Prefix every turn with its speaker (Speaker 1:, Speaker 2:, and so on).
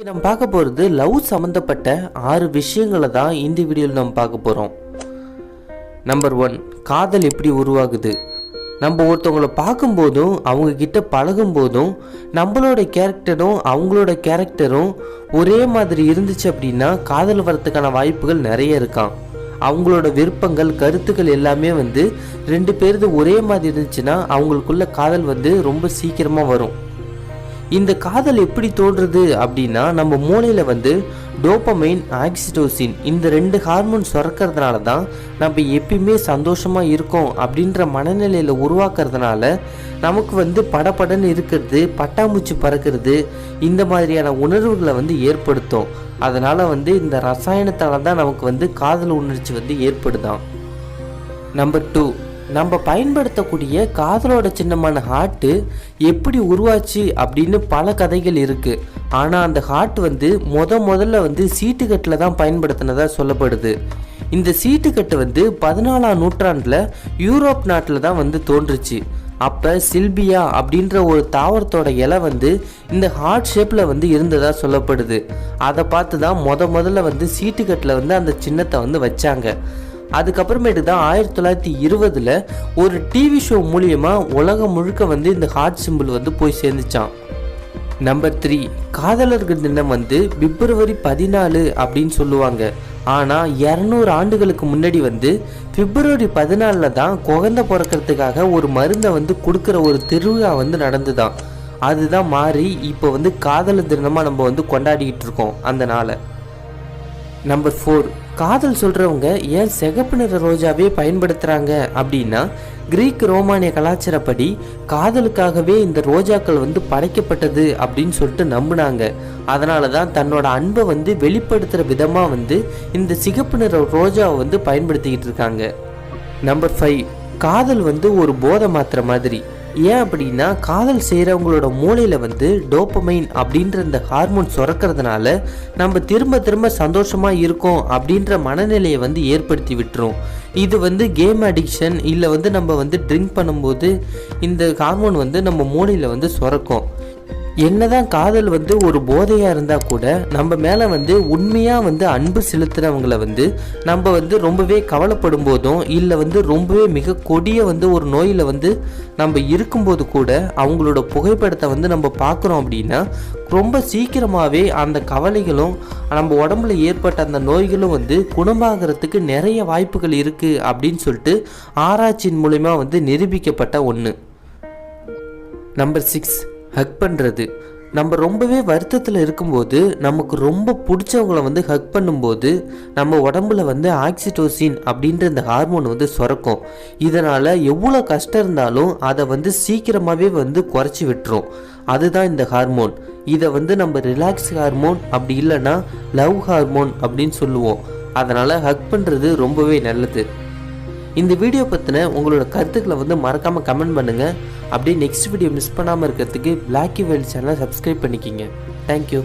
Speaker 1: நம்ம பார்க்க போகிறது லவ் சம்மந்தப்பட்ட ஆறு விஷயங்களை தான் இந்த வீடியோவில் நம்ம பார்க்க போகிறோம் நம்பர் ஒன் காதல் எப்படி உருவாகுது? நம்ம ஒருத்தவங்கள பார்க்கும்போதும் அவங்க கிட்ட பழகும் போதும் நம்மளோட கேரக்டரும் அவங்களோட கேரக்டரும் ஒரே மாதிரி இருந்துச்சு அப்படின்னா காதல் வரத்துக்கான வாய்ப்புகள் நிறைய இருக்கான் அவங்களோட விருப்பங்கள் கருத்துக்கள் எல்லாமே வந்து ரெண்டு பேருது ஒரே மாதிரி இருந்துச்சுன்னா அவங்களுக்குள்ள காதல் வந்து ரொம்ப சீக்கிரமாக வரும். இந்த காதல் எப்படி தோன்றுறது அப்படின்னா நம்ம மூளையில் வந்து டோப்பமைன் ஆக்சிடோசின் இந்த ரெண்டு ஹார்மோன் சுரக்கிறதுனால தான் நம்ம எப்பயுமே சந்தோஷமாக இருக்கோம் அப்படின்ற மனநிலையில் உருவாக்குறதுனால நமக்கு வந்து படபடன்னு இருக்கிறது பட்டாம்பூச்சி பறக்கிறது இந்த மாதிரியான உணர்வுகளை வந்து ஏற்படுத்தும். அதனால் வந்து இந்த ரசாயனத்தால் தான் நமக்கு வந்து காதல் உணர்ச்சி வந்து ஏற்படுதான். நம்பர் டூ நம்ம பயன்படுத்தக்கூடிய காதலோட சின்னமான ஹார்ட்டு எப்படி உருவாச்சு அப்படின்னு பல கதைகள் இருக்குது ஆனால் அந்த ஹார்ட் வந்து முத முதல்ல வந்து சீட்டுக்கட்டில் தான் பயன்படுத்தினதாக சொல்லப்படுது. இந்த சீட்டுக்கட்டு வந்து பதினாலாம் நூற்றாண்டில் யூரோப் நாட்டில் தான் வந்து தோன்றுச்சு. அப்போ சில்பியா அப்படின்ற ஒரு தாவரத்தோட இலை வந்து இந்த ஹார்ட் ஷேப்பில் வந்து இருந்ததாக சொல்லப்படுது. அதை பார்த்து தான் முத முதல்ல வந்து சீட்டுக்கட்டில் வந்து அந்த சின்னத்தை வந்து வச்சாங்க. அதுக்கப்புறமேட்டு தான் ஆயிரத்தி தொள்ளாயிரத்தி இருபதில் ஒரு டிவி ஷோ மூலியமாக உலகம் முழுக்க வந்து இந்த ஹார்ட் சிம்பிள் வந்து போய் சேர்ந்துச்சான் நம்பர் த்ரீ காதலர்கள் தினம் வந்து பிப்ரவரி பதினாலு அப்படின்னு சொல்லுவாங்க. ஆனால் இரநூறு ஆண்டுகளுக்கு முன்னாடி வந்து பிப்ரவரி பதினாலில் தான் குழந்தை பிறக்கிறதுக்காக ஒரு மருந்தை வந்து கொடுக்குற ஒரு திருவிழா வந்து நடந்துதான். அதுதான் மாறி இப்போ வந்து காதலர் தினமாக நம்ம வந்து கொண்டாடிக்கிட்டு இருக்கோம் அந்த நாளை. நம்பர் ஃபோர் காதல் சொல்கிறவங்க ஏன் சிகப்பு நிற ரோஜாவே பயன்படுத்துகிறாங்க அப்படின்னா கிரீக் ரோமானிய கலாச்சாரப்படி காதலுக்காகவே இந்த ரோஜாக்கள் வந்து படைக்கப்பட்டது அப்படின்னு சொல்லிட்டு நம்பினாங்க. அதனால தான் தன்னோட அன்பை வந்து வெளிப்படுத்துகிற விதமாக வந்து இந்த சிகப்பு நிற ரோஜாவை வந்து பயன்படுத்திக்கிட்டு இருக்காங்க. நம்பர் ஃபைவ் காதல் வந்து ஒரு போதை மாத்திரை மாதிரி. ஏன் அப்படின்னா காதல் செய்கிறவங்களோட மூளையில் வந்து டோப்பமைன் அப்படின்ற இந்த ஹார்மோன் சுரக்கிறதுனால நம்ம திரும்ப திரும்ப சந்தோஷமாக இருக்கோம் அப்படின்ற மனநிலையை வந்து ஏற்படுத்தி விட்டுரும். இது வந்து கேம் அடிக்ஷன் இல்லை வந்து நம்ம வந்து ட்ரிங்க் பண்ணும்போது இந்த ஹார்மோன் வந்து நம்ம மூளையில் வந்து சுரக்கும். என்னதான் காதல் வந்து ஒரு போதையாக இருந்தால் கூட நம்ம மேலே வந்து உண்மையாக வந்து அன்பு செலுத்துகிறவங்கள வந்து நம்ம வந்து ரொம்பவே கவலைப்படும் போதும் இல்லை வந்து ரொம்பவே மிக கொடிய வந்து ஒரு நோயில் வந்து நம்ம இருக்கும்போது கூட அவங்களோட புகைப்படத்தை வந்து நம்ம பார்க்குறோம் அப்படின்னா ரொம்ப சீக்கிரமாகவே அந்த கவலைகளும் நம்ம உடம்புல ஏற்பட்ட அந்த நோய்களும் வந்து குணமாகறதுக்கு நிறைய வாய்ப்புகள் இருக்குது அப்படின்னு சொல்லிட்டு ஆராய்ச்சியின் மூலிமா வந்து நிரூபிக்கப்பட்ட ஒன்று நம்பர் சிக்ஸ் ஹக் பண்ணுறது நம்ம ரொம்பவே வருத்தத்தில் இருக்கும்போது நமக்கு ரொம்ப பிடிச்சவங்கள வந்து ஹக் பண்ணும்போது நம்ம உடம்புல வந்து ஆக்சிடோசின் அப்படின்ற இந்த ஹார்மோன் வந்து சுரக்கும். இதனால் எவ்வளோ கஷ்டம் இருந்தாலும் அதை வந்து சீக்கிரமாகவே வந்து குறைச்சி விட்டுரும். அதுதான் இந்த ஹார்மோன் இதை வந்து நம்ம ரிலாக்ஸ் ஹார்மோன் அப்படி இல்லைன்னா லவ் ஹார்மோன் அப்படின்னு சொல்லுவோம். அதனால் ஹக் பண்ணுறது ரொம்பவே நல்லது. இந்த வீடியோ பற்றின உங்களோட கருத்துக்களை வந்து மறக்காமல் கமெண்ட் பண்ணுங்கள் அப்படியே நெக்ஸ்ட் வீடியோ மிஸ் பண்ணாமல் இருக்கிறதுக்கு பிளாக்கி வேல் சேனலை சப்ஸ்கிரைப் பண்ணிக்கிங்க. தேங்க்யூ